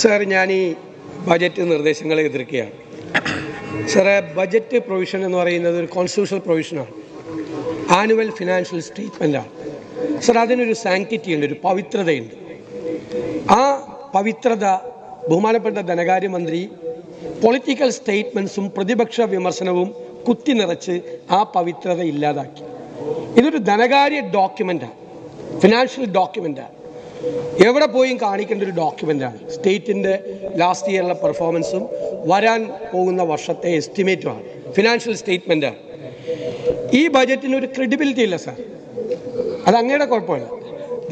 Sir ഞാൻ ഈ budget നിർദ്ദേശങ്ങളെ എതിർക്കുകയാണ്. സാറേ ബജറ്റ് പ്രൊവിഷൻ എന്ന് പറയുന്നത് ഒരു കോൺസ്റ്റിറ്റ്യൂഷണൽ പ്രൊവിഷനാണ് ആനുവൽ ഫിനാൻഷ്യൽ സ്റ്റേറ്റ്മെന്റാണ് സാർ അതിനൊരു സാങ്ക്ടിറ്റി ഉണ്ട് ഒരു പവിത്രതയുണ്ട്. ആ പവിത്രത ബഹുമാനപ്പെട്ട ധനകാര്യമന്ത്രി പൊളിറ്റിക്കൽ സ്റ്റേറ്റ്മെൻസും പ്രതിപക്ഷ വിമർശനവും കുത്തി നിറച്ച് ആ പവിത്രത ഇല്ലാതാക്കി. ഇതൊരു ധനകാര്യ ഡോക്യുമെന്റാണ് ഫിനാൻഷ്യൽ ഡോക്യുമെന്റാണ് എവിടെ പോയും കാണിക്കേണ്ട ഒരു ഡോക്യുമെന്റാണ് സ്റ്റേറ്റിന്റെ ലാസ്റ്റ് ഇയറിലെ പെർഫോമൻസും വരാൻ പോകുന്ന വർഷത്തെ എസ്റ്റിമേറ്റുമാണ് ഫിനാൻഷ്യൽ സ്റ്റേറ്റ്മെന്റാണ് ഈ ബജറ്റിന് ഒരു ക്രെഡിബിലിറ്റി ഇല്ല സാർ അത് അങ്ങയുടെ കുഴപ്പമില്ല.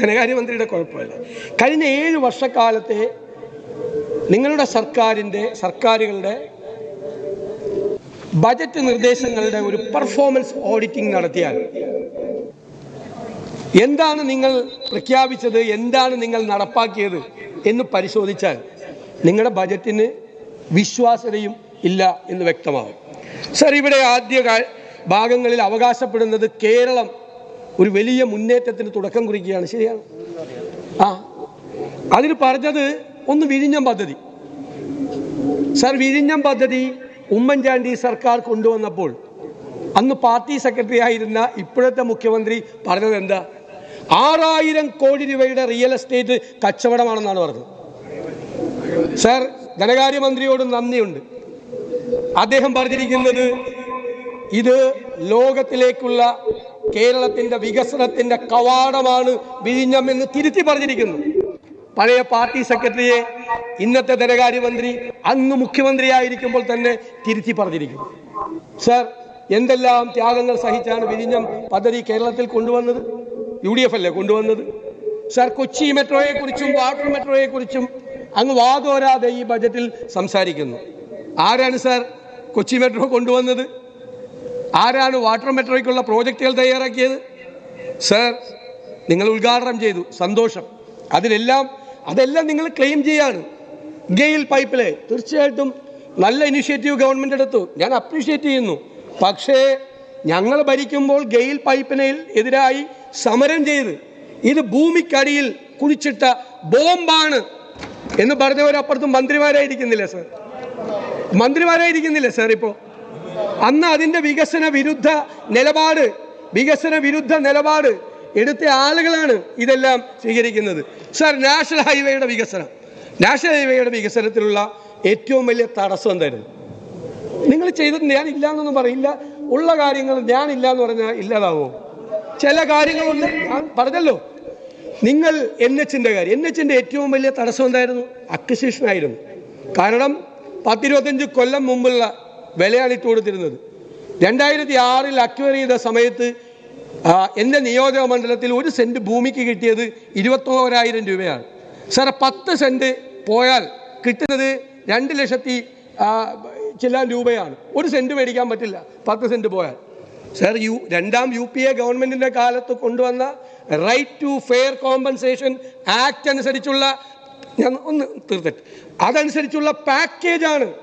ധനകാര്യമന്ത്രിയുടെ കുഴപ്പമില്ല. കഴിഞ്ഞ ഏഴ് വർഷക്കാലത്തെ നിങ്ങളുടെ സർക്കാരിന്റെ സർക്കാരുകളുടെ ബജറ്റ് നിർദ്ദേശങ്ങളുടെ ഒരു പെർഫോമൻസ് ഓഡിറ്റിംഗ് നടത്തിയാൽ എന്താണ് നിങ്ങൾ പ്രഖ്യാപിച്ചത്? എന്താണ് നിങ്ങൾ നടപ്പാക്കിയത്? എന്ന് പരിശോധിച്ചാൽ നിങ്ങളുടെ ബജറ്റിന് വിശ്വാസ്യതയും ഇല്ല എന്ന് വ്യക്തമാകും. സർ ഇവിടെ ആദ്യ ഭാഗങ്ങളിൽ അവകാശപ്പെടുന്നത് കേരളം ഒരു വലിയ മുന്നേറ്റത്തിന് തുടക്കം കുറിക്കുകയാണ്. ശരിയാണ്? ആ. അതിന് പറഞ്ഞത് ഒന്ന് വിഴിഞ്ഞം പദ്ധതി. സർ വിഴിഞ്ഞം പദ്ധതി ഉമ്മൻചാണ്ടി സർക്കാർ കൊണ്ടുവന്നപ്പോൾ അന്ന് പാർട്ടി സെക്രട്ടറി ആയിരുന്ന ഇപ്പോഴത്തെ മുഖ്യമന്ത്രി പറഞ്ഞത് എന്താ? ആറായിരം കോടി രൂപയുടെ റിയൽ എസ്റ്റേറ്റ് കച്ചവടമാണെന്നാണ് പറഞ്ഞത്. സർ ധനകാര്യമന്ത്രിയോട് നന്ദിയുണ്ട്. അദ്ദേഹം പറഞ്ഞിരിക്കുന്നത് ഇത് ലോകത്തിലേക്കുള്ള കേരളത്തിന്റെ വികസനത്തിന്റെ കവാടമാണ് വിഴിഞ്ഞം എന്ന് തിരുത്തി പറഞ്ഞിരിക്കുന്നു. പഴയ പാർട്ടി സെക്രട്ടറിയെ ഇന്നത്തെ ധനകാര്യമന്ത്രി അന്ന് മുഖ്യമന്ത്രിയായിരിക്കുമ്പോൾ തന്നെ തിരുത്തി പറഞ്ഞിരിക്കുന്നു. സർ എന്തെല്ലാം ത്യാഗങ്ങൾ സഹിച്ചാണ് വിഴിഞ്ഞം പദ്ധതി കേരളത്തിൽ കൊണ്ടുവന്നത്? യു ഡി എഫ് അല്ലേ കൊണ്ടുവന്നത്? സാർ കൊച്ചി മെട്രോയെ കുറിച്ചും വാട്ടർ മെട്രോയെ കുറിച്ചും അങ്ങ് വാതോരാതെ ഈ ബജറ്റിൽ സംസാരിക്കുന്നു. ആരാണ് സാർ കൊച്ചി മെട്രോ കൊണ്ടുവന്നത്? ആരാണ് വാട്ടർ മെട്രോയ്ക്കുള്ള പ്രോജക്റ്റുകൾ തയ്യാറാക്കിയത്? സാർ നിങ്ങൾ ഉദ്ഘാടനം ചെയ്തു. സന്തോഷം. അതിലെല്ലാം അതെല്ലാം നിങ്ങൾ ക്ലെയിം ചെയ്യാണ്. ഗെയിൽ പൈപ്പിലെ തീർച്ചയായിട്ടും നല്ല ഇനിഷ്യേറ്റീവ് ഗവൺമെന്റ് എടുത്തു. ഞാൻ അപ്രീഷിയേറ്റ് ചെയ്യുന്നു. പക്ഷേ ഞങ്ങൾ ഭരിക്കുമ്പോൾ ഗെയിൽ പൈപ്പിന് എതിരായി സമരം ചെയ്ത് ഇത് ഭൂമിക്കടിയിൽ കുഴിച്ചിട്ട ബോംബാണ് എന്ന് പറഞ്ഞവരപ്പുറത്ത് മന്ത്രിമാരായിരിക്കുന്നില്ല സർ? മന്ത്രിമാരായിരിക്കുന്നില്ല സർ ഇപ്പോൾ അന്ന് അതിന്റെ വികസന വിരുദ്ധ നിലപാട് വികസന വിരുദ്ധ നിലപാട് എടുത്ത ആളുകളാണ് ഇതെല്ലാം സ്വീകരിക്കുന്നത്. സർ നാഷണൽ ഹൈവേയുടെ വികസനം. നാഷണൽ ഹൈവേയുടെ വികസനത്തിലുള്ള ഏറ്റവും വലിയ തടസ്സം എന്തായിരുന്നു? നിങ്ങൾ ചെയ്തിട്ടുണ്ട് ഞാൻ ഇല്ല എന്നൊന്നും പറയില്ല. ഉള്ള കാര്യങ്ങൾ ഞാൻ ഇല്ല എന്ന് പറഞ്ഞാൽ ഇല്ലാതാവോ? ചില കാര്യങ്ങളുണ്ട് ഞാൻ പറഞ്ഞല്ലോ. നിങ്ങൾ എൻ എച്ചിന്റെ കാര്യം. എൻ എച്ചിന്റെ ഏറ്റവും വലിയ തടസ്സം എന്തായിരുന്നു? അക്വിസിഷൻ ആയിരുന്നു. കാരണം പത്തിരുപത്തഞ്ച് കൊല്ലം മുമ്പുള്ള വിലയാണ് ഇട്ട് കൊടുത്തിരുന്നത്. രണ്ടായിരത്തി ആറിൽ അക്വയർ ചെയ്ത സമയത്ത് എന്റെ നിയോജക മണ്ഡലത്തിൽ ഒരു സെന്റ് ഭൂമിക്ക് കിട്ടിയത് ഇരുപത്തോരായിരം രൂപയാണ്. സാറെ പത്ത് സെന്റ് പോയാൽ കിട്ടുന്നത് രണ്ട് ലക്ഷത്തി ചില രൂപയാണ്. ഒരു സെന്റ് മേടിക്കാൻ പറ്റില്ല. പത്ത് സെന്റ് പോയാൽ. സർ യു രണ്ടാം യു പി എ ഗവൺമെന്റിന്റെ കാലത്ത് കൊണ്ടുവന്ന right to fair compensation act അനുസരിച്ചുള്ള ഞാൻ ഒന്ന് തീർത്തിട്ട്. അതനുസരിച്ചുള്ള പാക്കേജാണ്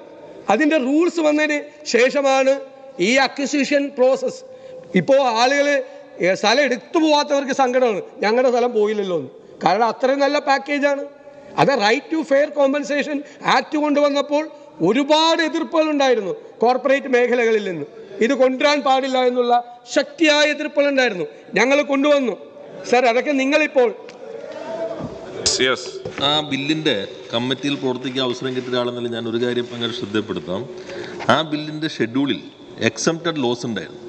അതിന്റെ റൂൾസ് വന്നതിന് ശേഷമാണ് ഈ അക്വിസിഷൻ പ്രോസസ്സ് ഇപ്പോൾ ആളുകൾ സ്ഥലം എടുത്തു പോവാത്തവർക്ക് സങ്കടമാണ്. ഞങ്ങളുടെ സ്ഥലം പോയില്ലല്ലോ എന്ന്. കാരണം അത്രയും നല്ല പാക്കേജാണ് അത് right to fair compensation act കൊണ്ടുവന്നപ്പോൾ ഒരുപാട് എതിർപ്പുകൾ ഉണ്ടായിരുന്നു കോർപ്പറേറ്റ് മേഖലകളിൽ നിന്ന്. ഇത് കൊണ്ടുവരാൻ പാടില്ല എന്നുള്ള ശക്തിയായ എതിർപ്പുകൾ ഉണ്ടായിരുന്നു ഞങ്ങൾ കൊണ്ടുവന്നു. സർ അതൊക്കെ നിങ്ങളിപ്പോൾ ആ ബില്ലിന്റെ കമ്മിറ്റിയിൽ പ്രവർത്തിക്കാൻ അവസരം കിട്ടിയ ഒരാളെന്നല്ല ഞാൻ ഒരു കാര്യം അങ്ങനെ ശ്രദ്ധപ്പെടുത്താം ആ ബില്ലിന്റെ ഷെഡ്യൂളിൽ എക്സംപ്റ്റഡ് ലോസ് ഉണ്ടായിരുന്നു.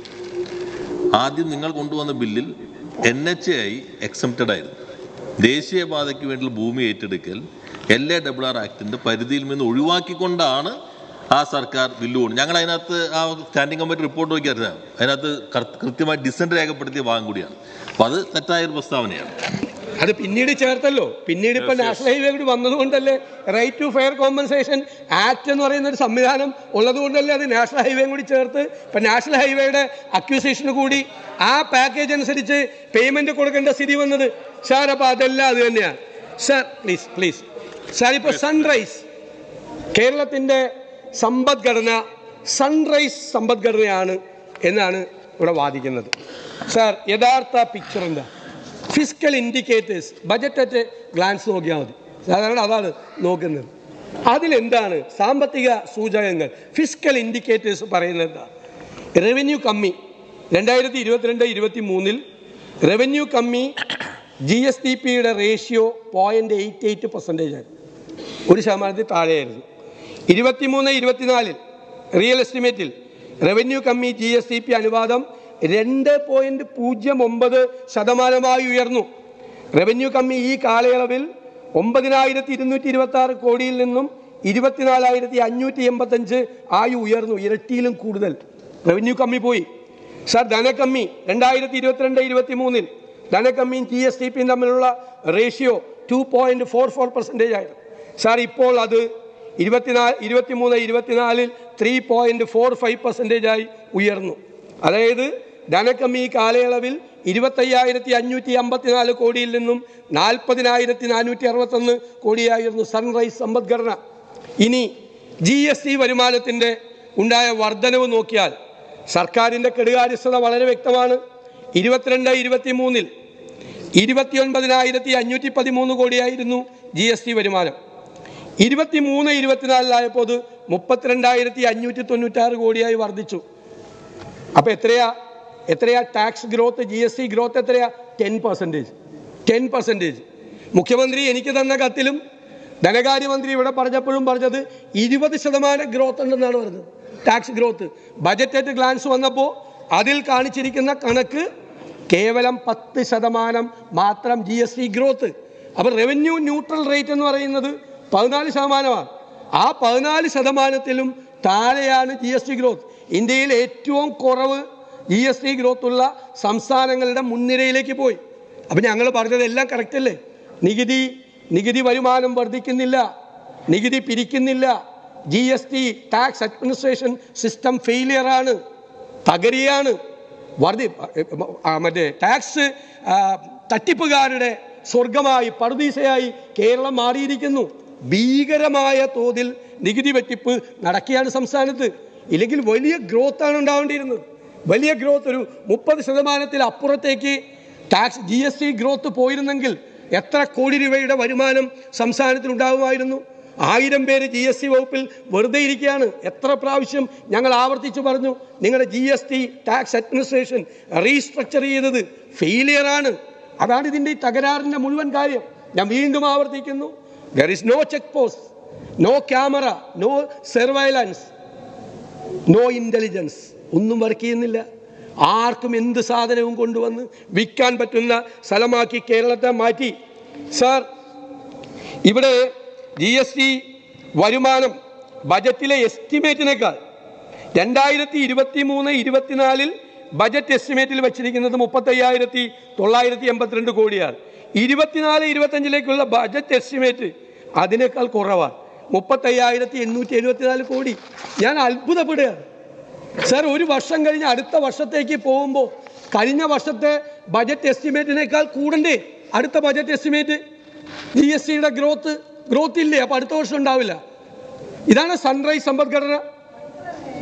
ആദ്യം നിങ്ങൾ കൊണ്ടുവന്ന ബില്ലിൽ എൻ എച്ച് ഐ എക്സംപ്റ്റഡ് ആയിരുന്നു. ദേശീയപാതയ്ക്ക് വേണ്ടിയുള്ള ഭൂമി ഏറ്റെടുക്കൽ എൽ എ ഡബ്ല്യു ആർ ആക്ടിന്റെ പരിധിയിൽ നിന്ന് ഒഴിവാക്കിക്കൊണ്ടാണ് ആ സർക്കാർ ബില്ല് കൊണ്ട് ഞങ്ങൾ അതിനകത്ത് ആ സ്റ്റാൻഡിംഗ് കമ്മിറ്റി റിപ്പോർട്ട് നോക്കി അറിയാം അതിനകത്ത് കൃത്യമായി ഡിസന്റ് രേഖപ്പെടുത്തിയ ഭാഗം കൂടിയാണ്. അപ്പോൾ അത് തെറ്റായ ഒരു പ്രസ്താവനയാണ്. അത് പിന്നീട് ചേർത്തല്ലോ. പിന്നീട് ഇപ്പൊ നാഷണൽ ഹൈവേ കൂടി വന്നതുകൊണ്ടല്ലേ right to fair compensation act എന്ന് പറയുന്ന ഒരു സംവിധാനം ഉള്ളതുകൊണ്ടല്ലേ അത് നാഷണൽ ഹൈവേയും കൂടി ചേർത്ത് ഇപ്പൊ നാഷണൽ ഹൈവേയുടെ അക്യൂസേഷൻ കൂടി ആ പാക്കേജ് അനുസരിച്ച് പേയ്മെന്റ് കൊടുക്കേണ്ട സ്ഥിതി വന്നത്. സാർ അപ്പൊ അതെല്ലാം അത് തന്നെയാണ് സാർ പ്ലീസ് പ്ലീസ് സാർ ഇപ്പോൾ സൺറൈസ് കേരളത്തിന്റെ സമ്പദ്ഘടന സൺറൈസ് സമ്പദ്ഘടനയാണ് എന്നാണ് ഇവിടെ വാദിക്കുന്നത്. സാർ യഥാർത്ഥ പിക്ചർ എന്താ? Physical indicators budget at glance നോക്കിയാൽ മതി. സാധാരണ അതാണ് നോക്കുന്നത്. അതിലെന്താണ് സാമ്പത്തിക സൂചകങ്ങൾ? ഫിസിക്കൽ ഇൻഡിക്കേറ്റേഴ്സ് പറയുന്നത് എന്താ? റവന്യൂ കമ്മി രണ്ടായിരത്തി ഇരുപത്തിരണ്ട് ഇരുപത്തി മൂന്നിൽ റവന്യൂ കമ്മി ജി എസ് ടി പിയുടെ ratio point eight eight percentage ആയിരുന്നു. ഒരു ശതമാനത്തിൽ താഴെയായിരുന്നു. ഇരുപത്തിമൂന്ന് ഇരുപത്തിനാലിൽ റിയൽ എസ്റ്റിമേറ്റിൽ റവന്യൂ കമ്മി ജി എസ് ടി പി അനുപാതം രണ്ട് പോയിന്റ് പൂജ്യം ഒമ്പത് ശതമാനമായി ഉയർന്നു. റവന്യൂ കമ്മി ഈ കാലയളവിൽ ഒമ്പതിനായിരത്തി ഇരുന്നൂറ്റി ഇരുപത്തി ആറ് കോടിയിൽ നിന്നും ഇരുപത്തിനാലായിരത്തി അഞ്ഞൂറ്റി എൺപത്തഞ്ച് ആയി ഉയർന്നു. ഇരട്ടിയിലും കൂടുതൽ റവന്യൂ കമ്മി പോയി. സർ ധനക്കമ്മി രണ്ടായിരത്തി ഇരുപത്തിരണ്ട് ഇരുപത്തി മൂന്നിൽ ധനക്കമ്മിയും ജി എസ് ടി പിയും തമ്മിലുള്ള ratio two point four four percentage ആയിരുന്നു. സാർ ഇപ്പോൾ അത് ഇരുപത്തിനാല് ഇരുപത്തിമൂന്ന് ഇരുപത്തിനാലിൽ three point four five percentage ആയി ഉയർന്നു. അതായത് ധനക്കമ്മി ഈ കാലയളവിൽ ഇരുപത്തയ്യായിരത്തി അഞ്ഞൂറ്റി അമ്പത്തിനാല് കോടിയിൽ നിന്നും നാൽപ്പതിനായിരത്തി നാനൂറ്റി അറുപത്തൊന്ന് കോടിയായിരുന്നു സൺറൈസ് സമ്പദ്ഘടന. ഇനി ജി എസ് ടി വരുമാനത്തിന്റെ ഉണ്ടായ വർധനവ് നോക്കിയാൽ സർക്കാരിന്റെ കെടുകാര്യസ്ഥത വളരെ വ്യക്തമാണ്. ഇരുപത്തിരണ്ട് ഇരുപത്തി മൂന്നിൽ ഇരുപത്തിയൊൻപതിനായിരത്തി അഞ്ഞൂറ്റി പതിമൂന്ന് കോടിയായിരുന്നു ജി എസ് ടി വരുമാനം. ഇരുപത്തി മൂന്ന് ഇരുപത്തിനാലിലായപ്പോൾ അത് മുപ്പത്തിരണ്ടായിരത്തി അഞ്ഞൂറ്റി തൊണ്ണൂറ്റാറ് കോടിയായി വർദ്ധിച്ചു. അപ്പോൾ എത്രയാ? എത്രയാ tax growth G S T growth എത്രയാ? ടെൻ പെർസെന്റേജ് ടെൻ പെർസെന്റേജ് മുഖ്യമന്ത്രി എനിക്ക് തന്ന കത്തിലും ധനകാര്യമന്ത്രി ഇവിടെ പറഞ്ഞപ്പോഴും പറഞ്ഞത് ഇരുപത് ശതമാനം ഗ്രോത്ത് ഉണ്ടെന്നാണ് പറഞ്ഞത്. Tax growth budget at glance വന്നപ്പോൾ അതിൽ കാണിച്ചിരിക്കുന്ന കണക്ക് കേവലം പത്ത് ശതമാനം മാത്രം ജി എസ് ടി ഗ്രോത്ത് അപ്പോൾ റവന്യൂ ന്യൂട്രൽ റേറ്റ് എന്ന് പറയുന്നത് പതിനാല് ശതമാനമാണ്. ആ പതിനാല് ശതമാനത്തിലും താഴെയാണ് ജി എസ് ടി ഗ്രോത്ത് ഇന്ത്യയിൽ ഏറ്റവും കുറവ് ജി എസ് ടി ഗ്രോത്ത് ഉള്ള സംസ്ഥാനങ്ങളുടെ മുൻനിരയിലേക്ക് പോയി. അപ്പം ഞങ്ങൾ പറഞ്ഞതെല്ലാം കറക്റ്റ് അല്ലേ? നികുതി നികുതി വരുമാനം വർദ്ധിക്കുന്നില്ല നികുതി പിരിക്കുന്നില്ല. G S T tax administration system ഫെയിലിയറാണ് തകരിയാണ് വർദ്ധി മറ്റേ ടാക്സ് തട്ടിപ്പുകാരുടെ സ്വർഗമായി പറുദീസയായി കേരളം മാറിയിരിക്കുന്നു. ഭീകരമായ തോതിൽ നികുതി വെട്ടിപ്പ് നടക്കുകയാണ് സംസ്ഥാനത്ത്. ഇല്ലെങ്കിൽ വലിയ ഗ്രോത്ത് ആണ് ഉണ്ടാവേണ്ടിയിരുന്നത്. വലിയ ഗ്രോത്ത് ഒരു മുപ്പത് ശതമാനത്തിൽ അപ്പുറത്തേക്ക് tax G S T growth പോയിരുന്നെങ്കിൽ എത്ര കോടി രൂപയുടെ വരുമാനം സംസ്ഥാനത്തിൽ ഉണ്ടാകുമായിരുന്നു ആയിരം പേര് ജി എസ് ടി വകുപ്പിൽ വെറുതെ ഇരിക്കുകയാണ്. എത്ര പ്രാവശ്യം ഞങ്ങൾ ആവർത്തിച്ചു പറഞ്ഞു നിങ്ങളുടെ G S T tax administration restructure ചെയ്തത് ഫെയിലിയറാണ് അതാണ് ഇതിന്റെ ഈ തകരാറിന്റെ മുഴുവൻ കാര്യം. ഞാൻ വീണ്ടും ആവർത്തിക്കുന്നു. There is no check post no camera no surveillance no intelligence ഒന്നും വർക്ക് ചെയ്യുന്നില്ല. ആർക്കും എന്ത് സാധനവും കൊണ്ടുവന്ന് വിൽക്കാൻ പറ്റുന്ന സ്ഥലമാക്കി കേരളത്തെ മാറ്റി. സാർ ഇവിടെ ജി എസ് ടി വരുമാനം ബജറ്റിലെ എസ്റ്റിമേറ്റിനേക്കാൾ രണ്ടായിരത്തി ഇരുപത്തി മൂന്ന് ഇരുപത്തിനാലിൽ ബജറ്റ് എസ്റ്റിമേറ്റിൽ വച്ചിരിക്കുന്നത് മുപ്പത്തയ്യായിരത്തി തൊള്ളായിരത്തി എൺപത്തിരണ്ട് കോടിയാണ്. ഇരുപത്തിനാല് ഇരുപത്തഞ്ചിലേക്കുള്ള ബജറ്റ് എസ്റ്റിമേറ്റ് അതിനേക്കാൾ കുറവാണ്. മുപ്പത്തയ്യായിരത്തി എണ്ണൂറ്റി എഴുപത്തിനാല് കോടി. ഞാൻ അത്ഭുതപ്പെടുകയാണ്. സാർ ഒരു വർഷം കഴിഞ്ഞ് അടുത്ത വർഷത്തേക്ക് പോകുമ്പോൾ കഴിഞ്ഞ വർഷത്തെ ബജറ്റ് എസ്റ്റിമേറ്റിനേക്കാൾ കൂടണ്ടേ അടുത്ത ബജറ്റ് എസ്റ്റിമേറ്റ്? ജി എസ് ടിയുടെ ഗ്രോത്ത് ഗ്രോത്ത് ഇല്ലേ? അപ്പോൾ അടുത്ത വർഷം ഉണ്ടാവില്ല. ഇതാണ് സൺറൈസ് സമ്പദ്ഘടന.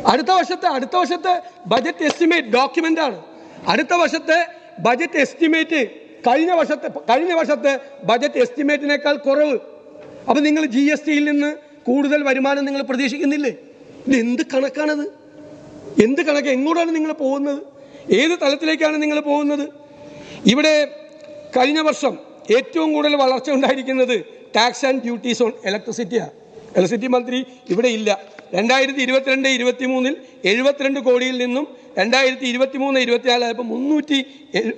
അടുത്ത വർഷത്തെ അടുത്ത വർഷത്തെ ബജറ്റ് എസ്റ്റിമേറ്റ് ഡോക്യുമെന്റ് ആണ്. അടുത്ത വർഷത്തെ ബജറ്റ് എസ്റ്റിമേറ്റ് കഴിഞ്ഞ വർഷത്തെ കഴിഞ്ഞ വർഷത്തെ ബജറ്റ് എസ്റ്റിമേറ്റിനേക്കാൾ കുറവ്. അപ്പൊ നിങ്ങൾ ജി എസ് ടിയിൽ നിന്ന് കൂടുതൽ വരുമാനം നിങ്ങൾ പ്രതീക്ഷിക്കുന്നില്ലേ? ഇത് എന്ത് കണക്കാണത്? എന്ത് കണക്ക്? എങ്ങോട്ടാണ് നിങ്ങൾ പോകുന്നത്? ഏത് തലത്തിലേക്കാണ് നിങ്ങൾ പോകുന്നത്? ഇവിടെ കഴിഞ്ഞ വർഷം ഏറ്റവും കൂടുതൽ വളർച്ച ഉണ്ടായിരിക്കുന്നത് ടാക്സ് ആൻഡ് ഡ്യൂട്ടീസ് ഓൺ ഇലക്ട്രിസിറ്റിയാണ് ഇലക്ട്രിസിറ്റി മന്ത്രി ഇവിടെ ഇല്ല. രണ്ടായിരത്തി ഇരുപത്തിരണ്ട് ഇരുപത്തി മൂന്നിൽ എഴുപത്തിരണ്ട് കോടിയിൽ നിന്നും രണ്ടായിരത്തി ഇരുപത്തി മൂന്ന് ഇരുപത്തിനാലായപ്പോൾ മുന്നൂറ്റി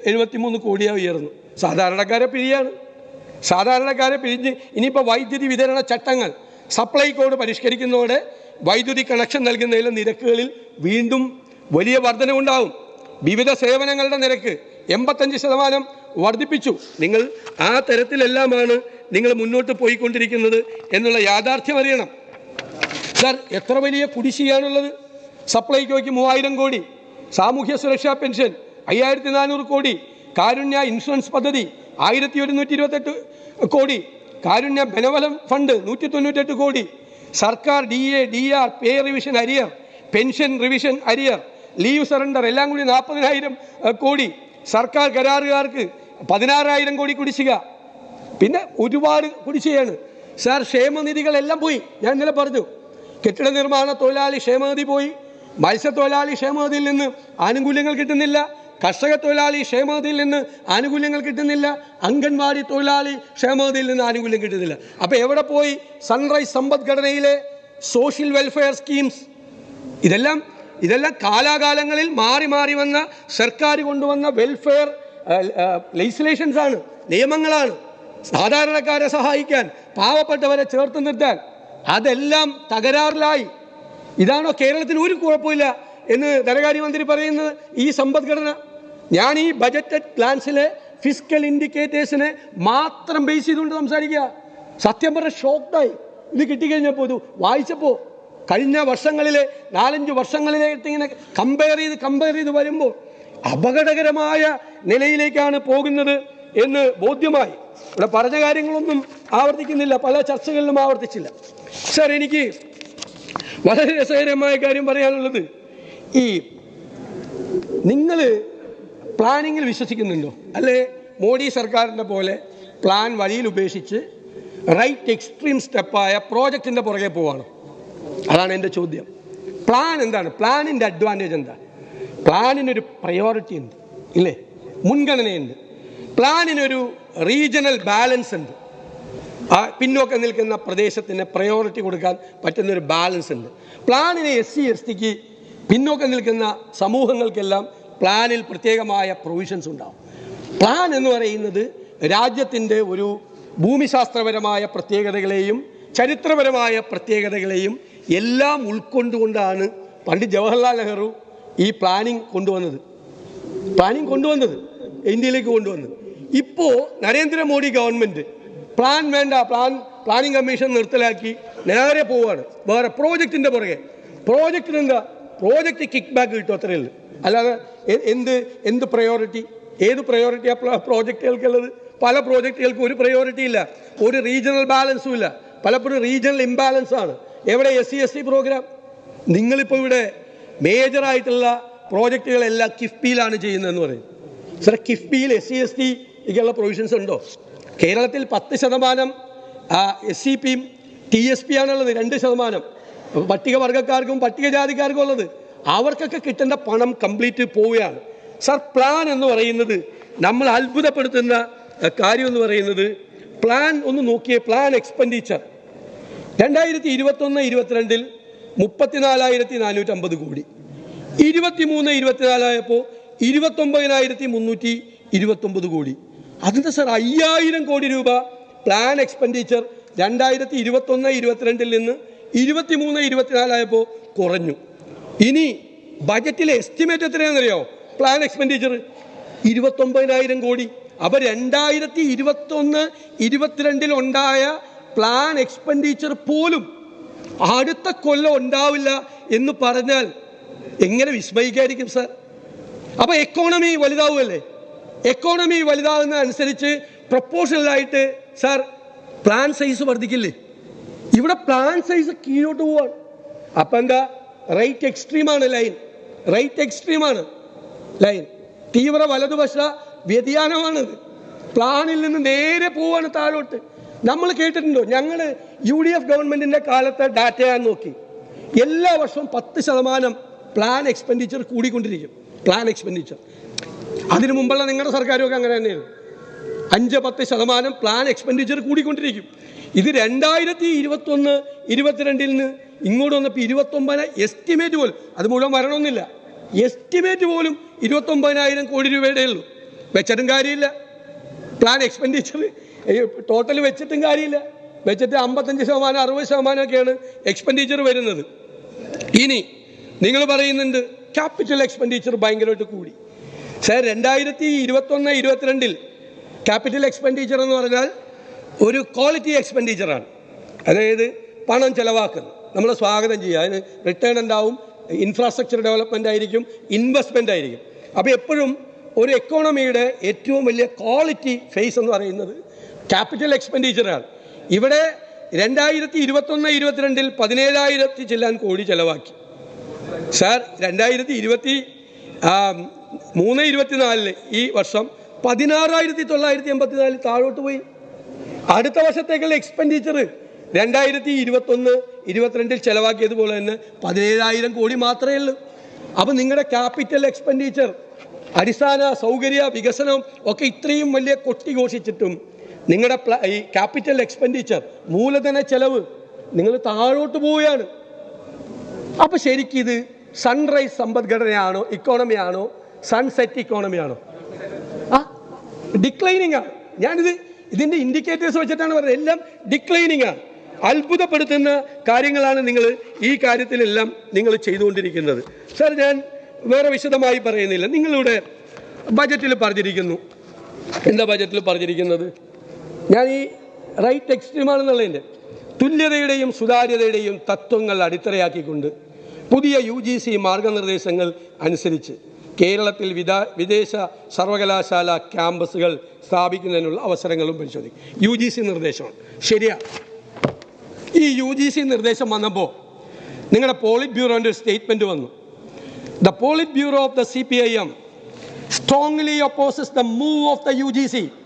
എഴുപത്തി മൂന്ന് കോടിയായി ഉയർന്നു. സാധാരണക്കാരെ പിരിയാണ്. സാധാരണക്കാരെ പിരിഞ്ഞ് ഇനിയിപ്പോൾ വൈദ്യുതി വിതരണ ചട്ടങ്ങൾ സപ്ലൈ കോഡ് പരിഷ്കരിക്കുന്നതോടെ വൈദ്യുതി കണക്ഷൻ നൽകുന്നതിലെ നിരക്കുകളിൽ വീണ്ടും വലിയ വർധനവുണ്ടാവും. വിവിധ സേവനങ്ങളുടെ നിരക്ക് എൺപത്തഞ്ച് ശതമാനം വർദ്ധിപ്പിച്ചു. നിങ്ങൾ ആ തരത്തിലെല്ലാമാണ് നിങ്ങൾ മുന്നോട്ട് പോയിക്കൊണ്ടിരിക്കുന്നത് എന്നുള്ള യാഥാർത്ഥ്യം അറിയണം. സാർ എത്ര വലിയ കുടിശ്ശികയാണുള്ളത്? സപ്ലൈകോയ്ക്ക് മൂവായിരം കോടി സാമൂഹ്യ സുരക്ഷാ പെൻഷൻ അയ്യായിരത്തി നാനൂറ് കോടി കാരുണ്യ ഇൻഷുറൻസ് പദ്ധതി ആയിരത്തി ഒരുന്നൂറ്റി ഇരുപത്തെട്ട് കോടി കാരുണ്യ ബനവലം ഫണ്ട് നൂറ്റി തൊണ്ണൂറ്റെട്ട് കോടി സർക്കാർ D A D R pay revision arrear pension revision arrear leave surrender എല്ലാം കൂടി നാൽപ്പതിനായിരം കോടി സർക്കാർ കരാറുകാർക്ക് പതിനാറായിരം കോടി കുടിശ്ശിക. പിന്നെ ഒരുപാട് കുടിശ്ശികയാണ്. സാർ ക്ഷേമനിധികളെല്ലാം പോയി. ഞാൻ ഇന്നലെ പറഞ്ഞു കെട്ടിട നിർമ്മാണ തൊഴിലാളി ക്ഷേമനിധി പോയി. മത്സ്യത്തൊഴിലാളി ക്ഷേമനിധിയിൽ നിന്ന് ആനുകൂല്യങ്ങൾ കിട്ടുന്നില്ല. കർഷക തൊഴിലാളി ക്ഷേമനിധിയിൽ നിന്ന് ആനുകൂല്യങ്ങൾ കിട്ടുന്നില്ല. അംഗൻവാടി തൊഴിലാളി ക്ഷേമനിധിയിൽ നിന്ന് ആനുകൂല്യം കിട്ടുന്നില്ല. അപ്പോൾ എവിടെ പോയി? സൺറൈസ് സമ്പദ്ഘടനയിലെ സോഷ്യൽ വെൽഫെയർ സ്കീംസ്. ഇതെല്ലാം ഇതെല്ലാം കാലാകാലങ്ങളിൽ മാറി മാറി വന്ന സർക്കാർ കൊണ്ടുവന്ന വെൽഫെയർ ലെജിസ്ലേഷൻസ് ആണ് നിയമങ്ങളാണ്. സാധാരണക്കാരെ സഹായിക്കാൻ പാവപ്പെട്ടവരെ ചേർത്ത് നിർത്താൻ. അതെല്ലാം തകരാറിലായി. ഇതാണോ കേരളത്തിന് ഒരു കുഴപ്പമില്ല എന്ന് ധനകാര്യമന്ത്രി പറയുന്നത് ഈ സമ്പദ്ഘടന? ഞാൻ ഈ ബജറ്റ് പ്ലാൻസിലെ ഫിസിക്കൽ ഇൻഡിക്കേറ്റേഴ്സിനെ മാത്രം ബേസ് ചെയ്തുകൊണ്ട് സംസാരിക്കുക. സത്യം പറഞ്ഞ ഷോക്ക്ഡായി ഇത് കിട്ടിക്കഴിഞ്ഞപ്പോൾ ഇത് വായിച്ചപ്പോൾ കഴിഞ്ഞ വർഷങ്ങളിലെ നാലഞ്ച് വർഷങ്ങളിലായിട്ട് ഇങ്ങനെ കമ്പയർ ചെയ്ത് കമ്പയർ ചെയ്ത് വരുമ്പോൾ അപകടകരമായ നിലയിലേക്കാണ് പോകുന്നത് എന്ന് ബോധ്യമായി. ഇവിടെ പറഞ്ഞ കാര്യങ്ങളൊന്നും ആവർത്തിക്കുന്നില്ല. പല ചർച്ചകളിലും ആവർത്തിച്ചില്ല. സർ എനിക്ക് വളരെ രസകരമായ കാര്യം പറയാനുള്ളത് ഈ നിങ്ങൾ പ്ലാനിങ്ങിൽ വിശ്വസിക്കുന്നുണ്ടോ? അല്ലേ മോഡി സർക്കാരിന്റെ പോലെ പ്ലാൻ വഴിയിൽ ഉപേക്ഷിച്ച് റൈറ്റ് എക്സ്ട്രീം സ്റ്റെപ്പായ പ്രോജക്റ്റിന്റെ പുറകെ പോവാണ്? അതാണ് എന്റെ ചോദ്യം. പ്ലാൻ എന്താണ്? പ്ലാനിന്റെ അഡ്വാന്റേജ് എന്താ? പ്ലാനിനൊരു പ്രയോറിറ്റി ഉണ്ട് ഇല്ലേ? മുൻഗണനയുണ്ട്. പ്ലാനിനൊരു റീജിയണൽ ബാലൻസ് ഉണ്ട്. ആ പിന്നോക്കം നിൽക്കുന്ന പ്രദേശത്തിന് പ്രയോറിറ്റി കൊടുക്കാൻ പറ്റുന്നൊരു ബാലൻസ് ഉണ്ട്. പ്ലാനിന് എസ് സി എസ് ടിക്ക് പിന്നോക്കം നിൽക്കുന്ന സമൂഹങ്ങൾക്കെല്ലാം പ്ലാനിൽ പ്രത്യേകമായ പ്രൊവിഷൻസ് ഉണ്ടാവും. പ്ലാൻ എന്ന് പറയുന്നത് രാജ്യത്തിന്റെ ഒരു ഭൂമിശാസ്ത്രപരമായ പ്രത്യേകതകളെയും ചരിത്രപരമായ പ്രത്യേകതകളെയും എല്ലാം ഉൾക്കൊണ്ടുകൊണ്ടാണ് പണ്ഡിറ്റ് ജവഹർലാൽ നെഹ്റു ഈ പ്ലാനിങ് കൊണ്ടുവന്നത്. പ്ലാനിങ് കൊണ്ടുവന്നത്. ഇന്ത്യയിലേക്ക് കൊണ്ടുവന്നത്. ഇപ്പോൾ നരേന്ദ്രമോദി ഗവൺമെന്റ് പ്ലാൻ വേണ്ട പ്ലാൻ പ്ലാനിങ് കമ്മീഷൻ നിർത്തലാക്കി നേരെ പോവുകയാണ് വേറെ പ്രോജക്റ്റിന്റെ പുറകെ. പ്രോജക്റ്റിന് എന്താ? പ്രോജക്റ്റ് കിക്ക് ബാക്ക് കിട്ടും അത്രയേ ഉള്ളൂ. അല്ലാതെ എന്ത് എന്ത് പ്രയോറിറ്റി ഏത് പ്രയോറിറ്റി പ്രയോറിറ്റിയാണ് പ്രോജക്റ്റുകൾക്കുള്ളത് പല പ്രോജക്റ്റുകൾക്കും ഒരു പ്രയോറിറ്റി ഇല്ല. ഒരു റീജിയണൽ ബാലൻസും ഇല്ല. പലപ്പോഴും റീജിയണൽ ഇംബാലൻസ് ആണ്. എവിടെ S C S C programme നിങ്ങളിപ്പോൾ ഇവിടെ മേജറായിട്ടുള്ള പ്രോജക്റ്റുകളെല്ലാം കിഫ്ബിയിലാണ് ചെയ്യുന്നതെന്ന് പറയും. സാർ കിഫ്ബിയിൽ എസ് സി എസ് ടി ഒക്കെയുള്ള പ്രൊവിഷൻസ് ഉണ്ടോ? കേരളത്തിൽ പത്ത് ശതമാനം എസ് സി പിയും ടി എസ് പി ആണുള്ളത് രണ്ട് ശതമാനം. പട്ടികവർഗക്കാർക്കും പട്ടികജാതിക്കാർക്കും ഉള്ളത്. അവർക്കൊക്കെ കിട്ടേണ്ട പണം കംപ്ലീറ്റ് പോവുകയാണ്. സാർ പ്ലാൻ എന്ന് പറയുന്നത് നമ്മൾ അത്ഭുതപ്പെടുത്തുന്ന കാര്യം എന്ന് പറയുന്നത് പ്ലാൻ ഒന്ന് നോക്കിയേ പ്ലാൻ എക്സ്പെൻഡിച്ചർ രണ്ടായിരത്തി ഇരുപത്തൊന്ന് ഇരുപത്തിരണ്ടിൽ മുപ്പത്തിനാലായിരത്തി നാനൂറ്റമ്പത് കോടി. ഇരുപത്തിമൂന്ന് ഇരുപത്തിനാലായപ്പോൾ ഇരുപത്തൊമ്പതിനായിരത്തി മുന്നൂറ്റി ഇരുപത്തൊമ്പത് കോടി. അതിന്റെ സാർ അയ്യായിരം കോടി രൂപ പ്ലാൻ എക്സ്പെൻഡിച്ചർ രണ്ടായിരത്തി ഇരുപത്തൊന്ന് ഇരുപത്തിരണ്ടിൽ നിന്ന് ഇരുപത്തിമൂന്ന് ഇരുപത്തിനാലായപ്പോൾ കുറഞ്ഞു. ഇനി ബജറ്റിലെ എസ്റ്റിമേറ്റ് എത്രയാണെന്നറിയോ? പ്ലാൻ എക്സ്പെൻഡിച്ചർ ഇരുപത്തൊമ്പതിനായിരം കോടി. അപ്പോൾ രണ്ടായിരത്തി ഇരുപത്തൊന്ന് ഇരുപത്തിരണ്ടിൽ ഉണ്ടായ പ്ലാൻ എക്സ്പെൻഡിച്ചർ പോലും അടുത്ത കൊല്ലം ഉണ്ടാവില്ല എന്ന് പറഞ്ഞാൽ എങ്ങനെ വിസ്മയിക്കായിരിക്കും സാർ? അപ്പോൾ എക്കോണമി വലുതാവുമല്ലേ എക്കോണമി വലുതാവുന്ന അനുസരിച്ച് പ്രൊപ്പോഷണലായിട്ട് സാർ പ്ലാൻ സൈസ് വർദ്ധിക്കില്ലേ? ഇവിടെ പ്ലാൻ സൈസ് കീഴോട്ട് പോവാണ്. അപ്പം എന്താ? റൈറ്റ് എക്സ്ട്രീമാണ് ലൈൻ റൈറ്റ് എക്സ്ട്രീമാണ് ലൈൻ തീവ്ര വലതുവശ വ്യതിയാനമാണിത്. പ്ലാനിൽ നിന്ന് നേരെ പോവാണ് താഴോട്ട്. നമ്മൾ കേട്ടിട്ടുണ്ടോ? ഞങ്ങൾ യു ഡി എഫ് ഗവൺമെന്റിന്റെ കാലത്തെ ഡാറ്റ ഞാൻ നോക്കി. എല്ലാ വർഷവും പത്ത് ശതമാനം പ്ലാൻ എക്സ്പെൻഡിച്ചർ കൂടിക്കൊണ്ടിരിക്കും. പ്ലാൻ എക്സ്പെൻഡിച്ചർ അതിനു മുമ്പുള്ള നിങ്ങളുടെ സർക്കാരുമൊക്കെ അങ്ങനെ തന്നെയാണ്. അഞ്ച് പത്ത് ശതമാനം പ്ലാൻ എക്സ്പെൻഡിച്ചർ കൂടിക്കൊണ്ടിരിക്കും. ഇത് രണ്ടായിരത്തി ഇരുപത്തൊന്ന് ഇരുപത്തിരണ്ടിൽ നിന്ന് ഇങ്ങോട്ട് വന്നപ്പോൾ ഇരുപത്തൊമ്പത് എസ്റ്റിമേറ്റ് പോലും. അത് മുഴുവൻ വരണമെന്നില്ല. എസ്റ്റിമേറ്റ് പോലും ഇരുപത്തൊമ്പതിനായിരം കോടി രൂപയുടെ ഉള്ളൂ. വെച്ചിട്ടും കാര്യമില്ല. പ്ലാൻ എക്സ്പെൻഡിച്ചർ ടോട്ടൽ വെച്ചിട്ടും കാര്യമില്ല. വെച്ചിട്ട് അമ്പത്തഞ്ച് ശതമാനം അറുപത് ശതമാനമൊക്കെയാണ് എക്സ്പെൻഡിച്ചർ വരുന്നത്. ഇനി നിങ്ങൾ പറയുന്നുണ്ട് ക്യാപിറ്റൽ എക്സ്പെൻഡിച്ചർ ഭയങ്കരമായിട്ട് കൂടി. സാർ രണ്ടായിരത്തി ഇരുപത്തൊന്ന് ഇരുപത്തിരണ്ടിൽ ക്യാപിറ്റൽ എക്സ്പെൻഡിച്ചർ എന്ന് പറഞ്ഞാൽ ഒരു ക്വാളിറ്റി എക്സ്പെൻഡിച്ചറാണ് അതായത് പണം ചിലവാക്കുന്നത് നമ്മൾ സ്വാഗതം ചെയ്യുക. അതിന് റിട്ടേൺ ഉണ്ടാവും ഇൻഫ്രാസ്ട്രക്ചർ ഡെവലപ്മെന്റ് ആയിരിക്കും ഇൻവെസ്റ്റ്മെന്റ് ആയിരിക്കും. അപ്പോൾ എപ്പോഴും ഒരു എക്കോണമിയുടെ ഏറ്റവും വലിയ ക്വാളിറ്റി ഫേസ് എന്ന് പറയുന്നത് ക്യാപിറ്റൽ എക്സ്പെൻഡിച്ചറാണ് ഇവിടെ രണ്ടായിരത്തി ഇരുപത്തൊന്ന് ഇരുപത്തിരണ്ടിൽ പതിനേഴായിരത്തി ചെല്ലാൻ കോടി ചെലവാക്കി. സാർ രണ്ടായിരത്തി ഇരുപത്തി മൂന്ന് ഇരുപത്തിനാലിൽ ഈ വർഷം പതിനാറായിരത്തി തൊള്ളായിരത്തി എൺപത്തിനാലിൽ താഴോട്ട് പോയി. അടുത്ത വർഷത്തേക്കുള്ള എക്സ്പെൻഡിച്ചർ രണ്ടായിരത്തി ഇരുപത്തൊന്ന് ഇരുപത്തിരണ്ടിൽ ചെലവാക്കിയതുപോലെ തന്നെ പതിനേഴായിരം കോടി മാത്രമേ ഉള്ളൂ. അപ്പം നിങ്ങളുടെ ക്യാപിറ്റൽ എക്സ്പെൻഡിച്ചർ അടിസ്ഥാന സൗകര്യ വികസനം ഒക്കെ ഇത്രയും വലിയ കൊട്ടിഘോഷിച്ചിട്ടും നിങ്ങളുടെ ഈ ക്യാപിറ്റൽ എക്സ്പെൻഡിച്ചർ മൂലധന ചെലവ് നിങ്ങൾ താഴോട്ട് പോവുകയാണ്. അപ്പോൾ ശരിക്കും ഇത് സൺറൈസ് സമ്പദ്ഘടനയാണോ ഇക്കോണമിയാണോ സൺസെറ്റ് ഇക്കോണമിയാണോ ആ ഡിക്ലൈനിങ് ആണ്. ഞാനിത് ഇതിന്റെ ഇൻഡിക്കേറ്റേഴ്സ് വെച്ചിട്ടാണ് പറയുന്നത് എല്ലാം ഡിക്ലൈനിങ് ആണ്. അത്ഭുതപ്പെടുത്തുന്ന കാര്യങ്ങളാണ് നിങ്ങൾ ഈ കാര്യത്തിലെല്ലാം നിങ്ങൾ ചെയ്തുകൊണ്ടിരിക്കുന്നത്. സാർ ഞാൻ വേറെ വിശദമായി പറയുന്നില്ല. നിങ്ങളുടെ ബജറ്റിൽ പറഞ്ഞിരിക്കുന്നു. എന്താ ബജറ്റിൽ പറഞ്ഞിരിക്കുന്നത്? ഞാൻ ഈ റൈറ്റ് എക്സ്ട്രീമാണെന്നുള്ളതിന്റെ തുല്യതയുടെയും സുതാര്യതയുടെയും തത്വങ്ങൾ അടിത്തറയാക്കിക്കൊണ്ട് പുതിയ യു ജി സി മാർഗനിർദ്ദേശങ്ങൾ അനുസരിച്ച് കേരളത്തിൽ വിദാ വിദേശ സർവകലാശാല ക്യാമ്പസുകൾ സ്ഥാപിക്കുന്നതിനുള്ള അവസരങ്ങളും പരിശോധിക്കും. യു ജി സി നിർദ്ദേശമാണ്. ശരിയാണ് ഈ യു ജി സി നിർദ്ദേശം വന്നപ്പോൾ നിങ്ങളുടെ പോളിറ്റ് ബ്യൂറോന്റെ ഒരു സ്റ്റേറ്റ്മെന്റ് വന്നു. The polit bureau of the C P I M strongly opposes the move of the U G UGC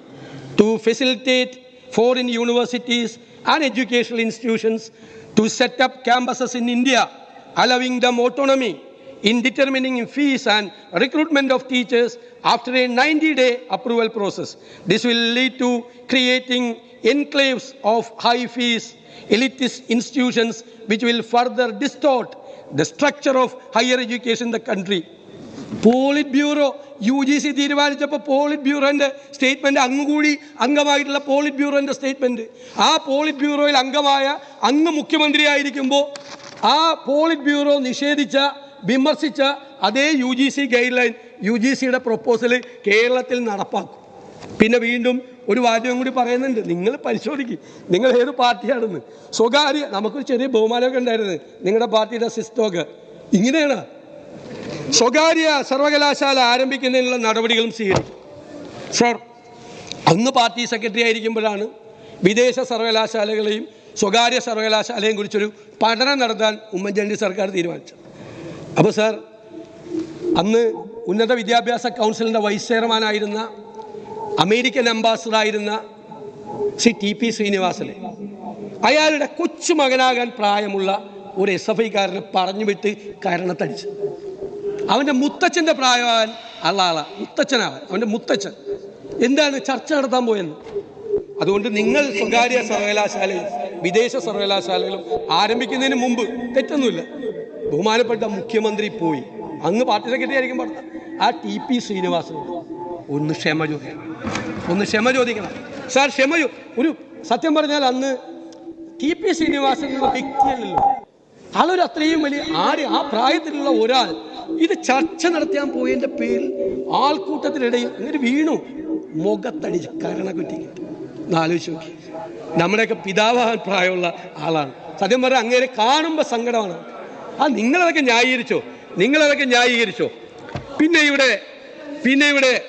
to facilitate foreign universities and educational institutions to set up campuses in India, allowing them autonomy in determining fees and recruitment of teachers after a 90-day approval process. This will lead to creating enclaves of high fees, elitist institutions which will further distort the structure of higher education in the country. Politburo U G C തീരുമാനിച്ചപ്പോൾ polit ബ്യൂറോന്റെ statement അങ്ങുകൂടി അംഗമായിട്ടുള്ള polit ബ്യൂറോന്റെ statement ആ polit ബ്യൂറോയിൽ അംഗമായ അങ്ങ് മുഖ്യമന്ത്രിയായിരിക്കുമ്പോൾ ആ പോളിറ്റ് ബ്യൂറോ നിഷേധിച്ച വിമർശിച്ച അതേ U G C guideline U G സിയുടെ പ്രൊപ്പോസൽ കേരളത്തിൽ നടപ്പാക്കും. പിന്നെ വീണ്ടും ഒരു വാചകം കൂടി പറയുന്നുണ്ട്. നിങ്ങൾ പരിശോധിക്കും. നിങ്ങൾ ഏത് പാർട്ടിയാണെന്ന്. സ്വകാര്യ നമുക്കൊരു ചെറിയ ബഹുമാനമൊക്കെ ഉണ്ടായിരുന്നു. നിങ്ങളുടെ പാർട്ടിയുടെ സിസ്റ്റമൊക്കെ. ഇങ്ങനെയാണ്. സ്വകാര്യ സർവകലാശാല ആരംഭിക്കുന്നതിനുള്ള നടപടികളും സ്വീകരിക്കും. സർ. അന്ന് പാർട്ടി സെക്രട്ടറി ആയിരിക്കുമ്പോഴാണ് വിദേശ സർവകലാശാലകളെയും സ്വകാര്യ സർവകലാശാലയും കുറിച്ചൊരു പഠനം നടത്താൻ ഉമ്മൻചാണ്ടി സർക്കാർ തീരുമാനിച്ചത്. അപ്പോൾ സാർ അന്ന് ഉന്നത വിദ്യാഭ്യാസ കൗൺസിലിന്റെ വൈസ് ചെയർമാനായിരുന്ന അമേരിക്കൻ അംബാസഡർ ആയിരുന്ന ശ്രീ ടി പി ശ്രീനിവാസനെ അയാളുടെ കൊച്ചുമകനാകാൻ പ്രായമുള്ള ഒരു എസ് എഫ് ഐക്കാരനെ പറഞ്ഞു വിട്ട് കരണത്തടിച്ച് അവന്റെ മുത്തച്ഛന്റെ പ്രായമാവാൻ ഉള്ള ആളാ. മുത്തച്ഛനാവാൻ അവന്റെ മുത്തച്ഛൻ. എന്താണ് ചർച്ച നടത്താൻ പോയെന്ന്? അതുകൊണ്ട് നിങ്ങൾ സ്വകാര്യ സർവകലാശാലയും വിദേശ സർവകലാശാലകളും ആരംഭിക്കുന്നതിന് മുമ്പ് തെറ്റൊന്നുമില്ല. ബഹുമാനപ്പെട്ട മുഖ്യമന്ത്രി പോയി. അങ്ങ് പാർട്ടി സെക്രട്ടറി ആയിരിക്കും പറഞ്ഞത്. ആ ടി പി ശ്രീനിവാസനോട് ഒന്ന് ക്ഷമ ചോദിക്കണം. ഒന്ന് ക്ഷമ ചോദിക്കണം. സാർ ക്ഷമ ഒരു സത്യം പറഞ്ഞാൽ അന്ന് ടി പി ശ്രീനിവാസൻ വ്യക്തിയല്ലോ ആളൊരു അത്രയും വലിയ ആര്? ആ പ്രായത്തിലുള്ള ഒരാൾ ഇത് ചർച്ച നടത്താൻ പോയതിന്റെ പേരിൽ ആൾക്കൂട്ടത്തിനിടയിൽ ഇങ്ങനെ വീണു. മുഖത്തടിച്ച് കരണ കുറ്റിക്കിട്ട് എന്നാലോചിച്ച് നോക്കി. നമ്മുടെയൊക്കെ പിതാവാൻ പ്രായമുള്ള ആളാണ്. സത്യം പറഞ്ഞാൽ അങ്ങേരെ കാണുമ്പോൾ സങ്കടമാണ്. ആ നിങ്ങളതൊക്കെ ന്യായീകരിച്ചോ? നിങ്ങളതൊക്കെ ന്യായീകരിച്ചോ? പിന്നെ ഇവിടെ പിന്നെ ഇവിടെ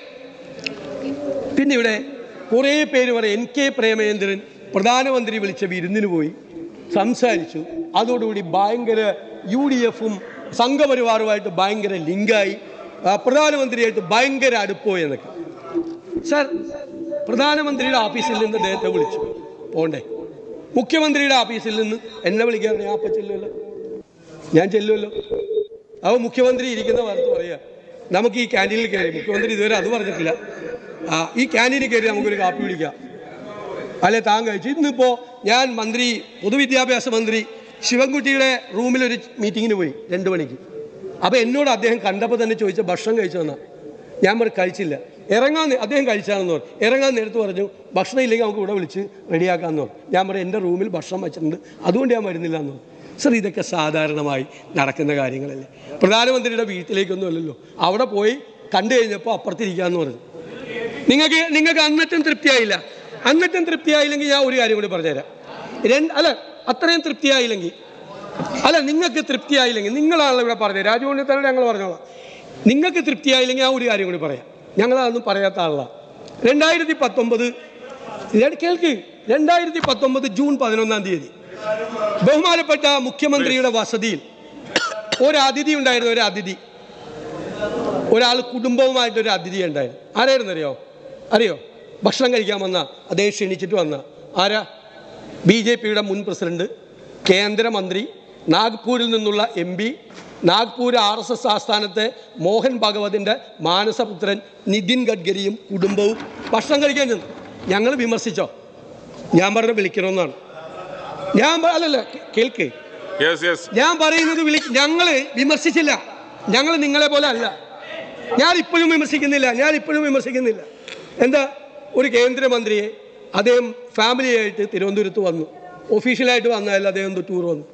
പിന്നെ ഇവിടെ കുറേ പേര് പറയും എൻ കെ പ്രേമചന്ദ്രൻ പ്രധാനമന്ത്രി വിളിച്ച വിരുന്നിന് പോയി. സംസാരിച്ചു. അതോടുകൂടി ഭയങ്കര യു ഡി എഫും സംഘപരിവാറുമായിട്ട് ഭയങ്കര ലിങ്കായി പ്രധാനമന്ത്രിയായിട്ട് ഭയങ്കര അടുപ്പമായി എന്നൊക്കെ സർ പ്രധാനമന്ത്രിയുടെ ഓഫീസിൽ നിന്ന് അദ്ദേഹത്തെ വിളിച്ചു. പോണ്ടേ? മുഖ്യമന്ത്രിയുടെ ഓഫീസിൽ നിന്ന് എന്നെ വിളിക്കാൻ ഞാൻ അപ്പം ചെല്ലുമല്ലോ. ഞാൻ ചെല്ലുമല്ലോ. അവ മുഖ്യമന്ത്രി ഇരിക്കുന്ന വാർത്ത പറയുക. നമുക്ക് ഈ ക്യാന്റീനിൽ കയറി മുഖ്യമന്ത്രി ഇതുവരെ അത് പറഞ്ഞിട്ടില്ല. ആ ഈ ക്യാന്റീനിൽ കയറി നമുക്കൊരു കാപ്പി വിളിക്കാം അല്ലെ താൻ കഴിച്ചു. ഇന്നിപ്പോൾ ഞാൻ മന്ത്രി പൊതുവിദ്യാഭ്യാസ മന്ത്രി ശിവൻകുട്ടിയുടെ റൂമിൽ ഒരു മീറ്റിങ്ങിന് പോയി രണ്ട് മണിക്ക്. അപ്പോൾ എന്നോട് അദ്ദേഹം കണ്ടപ്പോൾ തന്നെ ചോദിച്ച ഭക്ഷണം കഴിച്ചതെന്ന് ഞാൻ പറഞ്ഞു കഴിച്ചില്ല. ഇറങ്ങാൻ അദ്ദേഹം കഴിച്ചാണെന്ന് പറഞ്ഞു. ഇറങ്ങാൻ നേരത്ത് പറഞ്ഞു ഭക്ഷണം ഇല്ലെങ്കിൽ നമുക്ക് ഇവിടെ വിളിച്ച് റെഡിയാക്കാമെന്ന് പറഞ്ഞു. ഞാൻ പറഞ്ഞു എന്റെ റൂമിൽ ഭക്ഷണം വെച്ചിട്ടുണ്ട് അതുകൊണ്ട് ഞാൻ വരുന്നില്ല എന്ന് സർ ഇതൊക്കെ സാധാരണമായി നടക്കുന്ന കാര്യങ്ങളല്ലേ. പ്രധാനമന്ത്രിയുടെ വീട്ടിലേക്കൊന്നും അല്ലല്ലോ. അവിടെ പോയി കണ്ടു കഴിഞ്ഞപ്പോൾ അപ്പുറത്തിരിക്കാമെന്ന് പറഞ്ഞു. നിങ്ങൾക്ക് നിങ്ങൾക്ക് അന്നറ്റം തൃപ്തിയായില്ല. അന്നറ്റം തൃപ്തിയായില്ലെങ്കിൽ ഞാൻ ഒരു കാര്യം കൂടി പറഞ്ഞുതരാം. രണ്ട് അല്ല അത്രയും തൃപ്തിയായില്ലെങ്കിൽ. അല്ല നിങ്ങൾക്ക് തൃപ്തിയായില്ലെങ്കിൽ നിങ്ങളാണല്ലോ ഇവിടെ പറഞ്ഞത്. രാജുവിനെ തന്നെ ഞങ്ങൾ പറഞ്ഞോളാം. നിങ്ങൾക്ക് തൃപ്തിയായില്ലെങ്കിൽ ആ ഒരു കാര്യം കൂടി പറയാം. ഞങ്ങളതൊന്നും പറയാത്ത ആളാണ് രണ്ടായിരത്തി പത്തൊമ്പത് കേൾക്ക്. രണ്ടായിരത്തി പത്തൊമ്പത് ജൂൺ പതിനൊന്നാം തീയതി ബഹുമാനപ്പെട്ട മുഖ്യമന്ത്രിയുടെ വസതിയിൽ ഒരതിഥി ഉണ്ടായിരുന്നു ഒരു അതിഥി. ഒരാൾ കുടുംബവുമായിട്ട് ഒരു അതിഥി ഉണ്ടായിരുന്നു. ആരായിരുന്നു അറിയോ? അറിയോ? ഭക്ഷണം കഴിക്കാൻ വന്ന അദ്ദേഹം ക്ഷണിച്ചിട്ട് വന്ന. ആരാ? ബി ജെ പിയുടെ മുൻ പ്രസിഡന്റ് കേന്ദ്രമന്ത്രി നാഗ്പൂരിൽ നിന്നുള്ള M P Nagpur R S S ആസ്ഥാനത്തെ Mohan ഭാഗവതിന്റെ മാനസപുത്രൻ നിതിൻ ഗഡ്കരിയും കുടുംബവും ഭക്ഷണം കഴിക്കാൻ ചെന്നു. ഞങ്ങൾ വിമർശിച്ചോ? ഞാൻ പറഞ്ഞ വിളിക്കണമെന്നാണ്. ഞാൻ അല്ലല്ല കേൾക്ക്. ഞാൻ പറയുന്നത് വിളി ഞങ്ങൾ വിമർശിച്ചില്ല. ഞങ്ങൾ നിങ്ങളെ പോലെ അല്ല. ഞാൻ ഇപ്പോഴും വിമർശിക്കുന്നില്ല. ഞാൻ ഇപ്പോഴും വിമർശിക്കുന്നില്ല. എന്താ? ഒരു കേന്ദ്രമന്ത്രിയെ അദ്ദേഹം ഫാമിലിയായിട്ട് തിരുവനന്തപുരത്ത് വന്നു. ഒഫീഷ്യലായിട്ട് വന്നതല്ല അദ്ദേഹം ടൂർ വന്നു.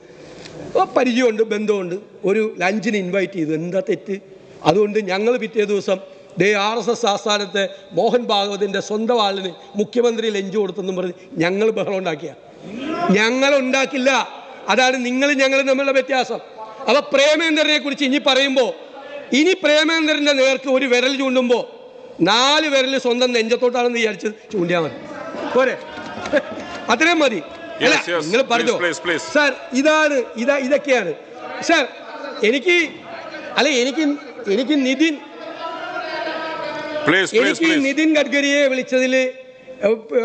അപ്പോൾ പരിചയമുണ്ട് ബന്ധമുണ്ട്. ഒരു ലഞ്ചിന് ഇൻവൈറ്റ് ചെയ്തു. എന്താ തെറ്റ്? അതുകൊണ്ട് ഞങ്ങൾ പിറ്റേ ദിവസം ദേ ആർ എസ് എസ് ആസ്ഥാനത്തെ മോഹൻ ഭാഗവതിന്റെ സ്വന്തം ആളിന് മുഖ്യമന്ത്രി ലഞ്ച് കൊടുത്തെന്നും പറഞ്ഞ് ഞങ്ങൾ ബഹളം ഉണ്ടാക്കിയ. ഞങ്ങൾ ഉണ്ടാക്കില്ല. അതാണ് നിങ്ങൾ ഞങ്ങൾ തമ്മിലുള്ള വ്യത്യാസം. അപ്പോൾ പ്രേമേന്ദ്രനെ കുറിച്ച് ഇനി പറയുമ്പോൾ ഇനി പ്രേമേന്ദ്രന്റെ നേർക്ക് ഒരു വിരൽ ചൂണ്ടുമ്പോൾ നാല് വിരൽ സ്വന്തം നെഞ്ചത്തോട്ടാണെന്ന് വിചാരിച്ച് ചൂണ്ടിയാൽ മതി. പോരെ. അത്രയും മതി. അല്ല. നിങ്ങൾ പറഞ്ഞോ. സാർ ഇതാണ് ഇതാ ഇതൊക്കെയാണ്. സാർ എനിക്ക് അല്ല എനിക്ക് എനിക്ക് നിതിൻ എനിക്ക്. നിതിൻ ഗഡ്കരിയെ വിളിച്ചതിൽ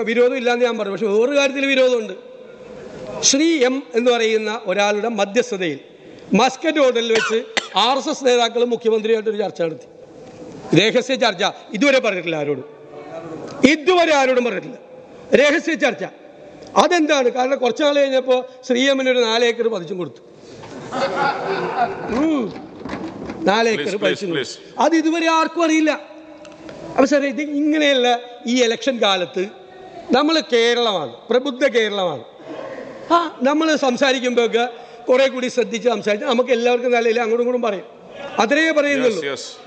വിരോധം ഇല്ലാന്ന് ഞാൻ പറഞ്ഞു. പക്ഷെ വേറൊരു കാര്യത്തിൽ വിരോധമുണ്ട്. ശ്രീ എം എന്ന് പറയുന്ന ഒരാളുടെ മധ്യസ്ഥതയിൽ മസ്കറ്റ് ഹോട്ടലിൽ വെച്ച് ആർ എസ് എസ് നേതാക്കളും മുഖ്യമന്ത്രിയായിട്ടൊരു ചർച്ച നടത്തി. രഹസ്യ ചർച്ച. ഇതുവരെ പറഞ്ഞിട്ടില്ല ആരോടും. ഇതുവരെ ആരോടും പറഞ്ഞിട്ടില്ല. രഹസ്യ ചർച്ച. അതെന്താണ്? കാരണം കുറച്ച് നാൾ കഴിഞ്ഞപ്പോൾ ശ്രീ എമ്മിന് ഒരു നാലേക്കർ പതിച്ചും കൊടുത്തു. നാലേക്കർ പതിച്ചും. അത് ഇതുവരെ ആർക്കും അറിയില്ല. അപ്പൊ സാറേ ഇത് ഇങ്ങനെയുള്ള ഈ ഇലക്ഷൻ കാലത്ത് നമ്മൾ കേരളമാണ് പ്രബുദ്ധ കേരളമാണ്. ആ നമ്മൾ സംസാരിക്കുമ്പോഴൊക്കെ കുറെ കൂടി ശ്രദ്ധിച്ച് സംസാരിച്ച് നമുക്ക് എല്ലാവർക്കും നല്ല അങ്ങോട്ടും ഇങ്ങോട്ടും പറയും. അത്രേ പറയുന്നുള്ളൂ.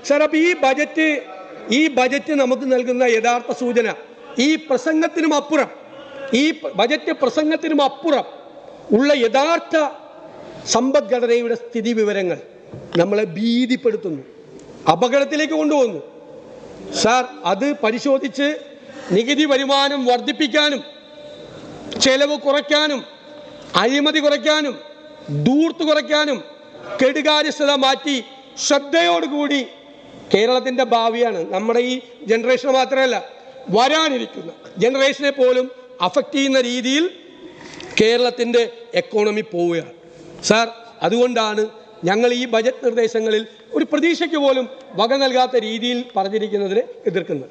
സാർ അപ്പൊ ഈ ബജറ്റ് ഈ ബജറ്റ് നമുക്ക് നൽകുന്ന യഥാർത്ഥ സൂചന ഈ പ്രസംഗത്തിനും അപ്പുറം ഈ ബജറ്റ് പ്രസംഗത്തിനും അപ്പുറം ഉള്ള യഥാർത്ഥ സമ്പദ്ഘടനയുടെ സ്ഥിതി വിവരങ്ങൾ നമ്മളെ ഭീതിപ്പെടുത്തുന്നു അപകടത്തിലേക്ക് കൊണ്ടുപോകുന്നു. സാർ അത് പരിശോധിച്ച് നികുതി വരുമാനം വർദ്ധിപ്പിക്കാനും ചെലവ് കുറയ്ക്കാനും അഴിമതി കുറയ്ക്കാനും ദൂർത്ത് കുറയ്ക്കാനും കെടുകാര്യസ്ഥത മാറ്റി ശ്രദ്ധയോടുകൂടി കേരളത്തിന്റെ ഭാവിയാണ്. നമ്മുടെ ഈ ജനറേഷൻ മാത്രമല്ല വരാനിരിക്കുന്ന. ജനറേഷനെ പോലും അഫക്റ്റ് ചെയ്യുന്ന രീതിയിൽ കേരളത്തിന്റെ എക്കോണമി പോവുകയാണ്. സാർ അതുകൊണ്ടാണ് ഞങ്ങൾ ഈ ബജറ്റ് നിർദ്ദേശങ്ങളിൽ ഒരു പ്രതീക്ഷയ്ക്ക് പോലും വക നൽകാത്ത രീതിയിൽ പറഞ്ഞിരിക്കുന്നതിനെ എതിർക്കുന്നത്.